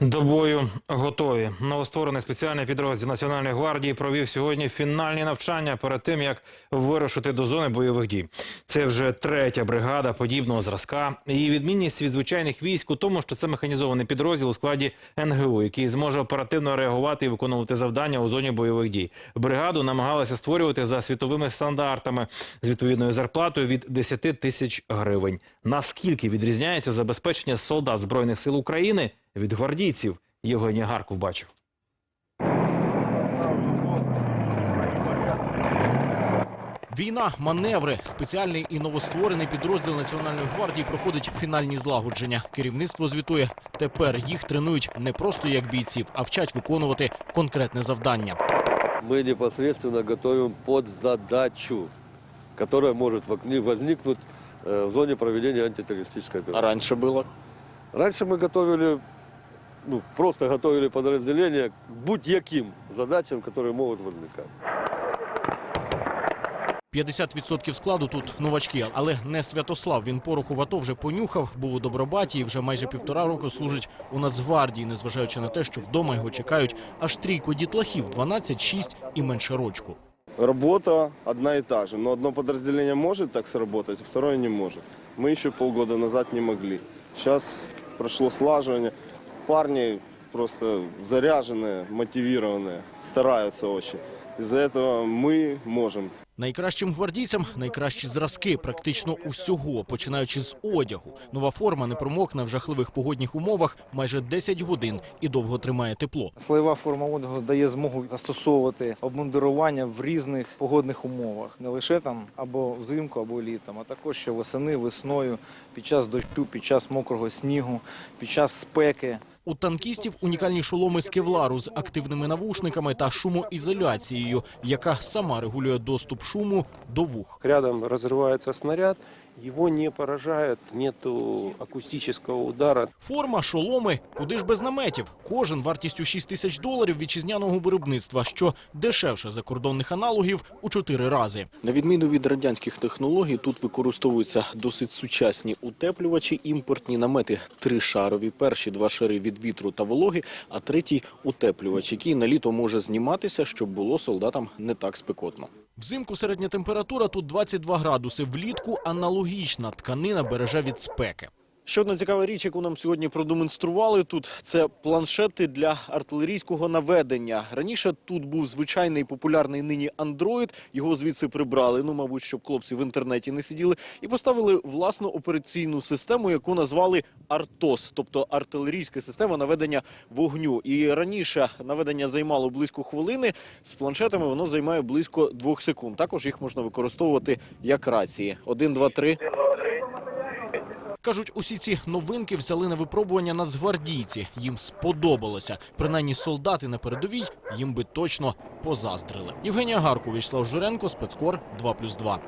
До бою готові. Новостворений спеціальний підрозділ Національної гвардії провів сьогодні фінальні навчання перед тим, як вирушити до зони бойових дій. Це вже третя бригада подібного зразка. Її відмінність від звичайних військ у тому, що це механізований підрозділ у складі НГУ, який зможе оперативно реагувати і виконувати завдання у зоні бойових дій. Бригаду намагалися створювати за світовими стандартами з відповідною зарплатою від 10 тисяч гривень. Наскільки відрізняється забезпечення солдат збройних сил України від гвардійців? Євгеній Гарков бачив. Війна, маневри, спеціальний і новостворений підрозділ Національної гвардії проходить фінальні злагодження. Керівництво звітує, тепер їх тренують не просто як бійців, а вчать виконувати конкретне завдання. Мы непосредственно готовим под задачу, которая может вок- возникнуть э, в зоне проведения антитеррористической операции. раніше було Раньше мы готовили, ну, просто готовили подразделения к будь-яким задачам, которые могут возникать. 50% складу тут новачки, але не Святослав. Він пороху в АТО вже понюхав, був у Добробаті і вже майже півтора року служить у Нацгвардії, незважаючи на те, що вдома його чекають аж трійко дітлахів 12, 6 і менше рочку. Работа одна и та же, но одно подразделение может так сработать, а второе не может. Мы еще полгода назад не могли. Сейчас прошло слаживание Парни просто заряженные, мотивированные, стараются очень. Из-за этого мы можем. Найкращим гвардійцям найкращі зразки практично усього, починаючи з одягу. Нова форма не промокне в жахливих погодних умовах майже 10 годин і довго тримає тепло. Слоєва форма одягу дає змогу застосовувати обмундирування в різних погодних умовах, не лише там або взимку, або літом, а також ще восени, весною, під час дощу, під час мокрого снігу, під час спеки. У танкістів унікальні шоломи з кевлару з активними навушниками та шумоізоляцією, яка сама регулює доступ шуму до вух. рядом розривається снаряд, его не поражает, нету акустического удара. Форма, шоломи, куди ж без наметів. Кожен вартістю 6 тисяч доларів вітчизняного виробництва, що дешевше закордонних аналогів у чотири рази. На відміну від радянських технологій, тут використовуються досить сучасні утеплювачі, імпортні намети тришарові. Перші два шари від вітру та вологи, а третій утеплювач, який на літо може зніматися, щоб було солдатам не так спекотно. Взимку середня температура тут 22 градуси. Влітку аналогічна тканина береже від спеки. Ще одна цікава річ, яку нам сьогодні продемонстрували тут, це планшети для артилерійського наведення. Раніше тут був звичайний популярний нині Android, його звідси прибрали, ну, мабуть, щоб хлопці в інтернеті не сиділи, і поставили власну операційну систему, яку назвали Артос, тобто артилерійська система наведення вогню. І раніше наведення займало близько хвилини, з планшетами воно займає близько двох секунд. Також їх можна використовувати як рації. Один, два, три. Кажуть, усі ці новинки взяли на випробування нацгвардійці. Їм сподобалося. Принаймні солдати на передовій їм би точно позаздрили. Євгенія Гарко, Вячеслав Журенко, спецкор 2+,2.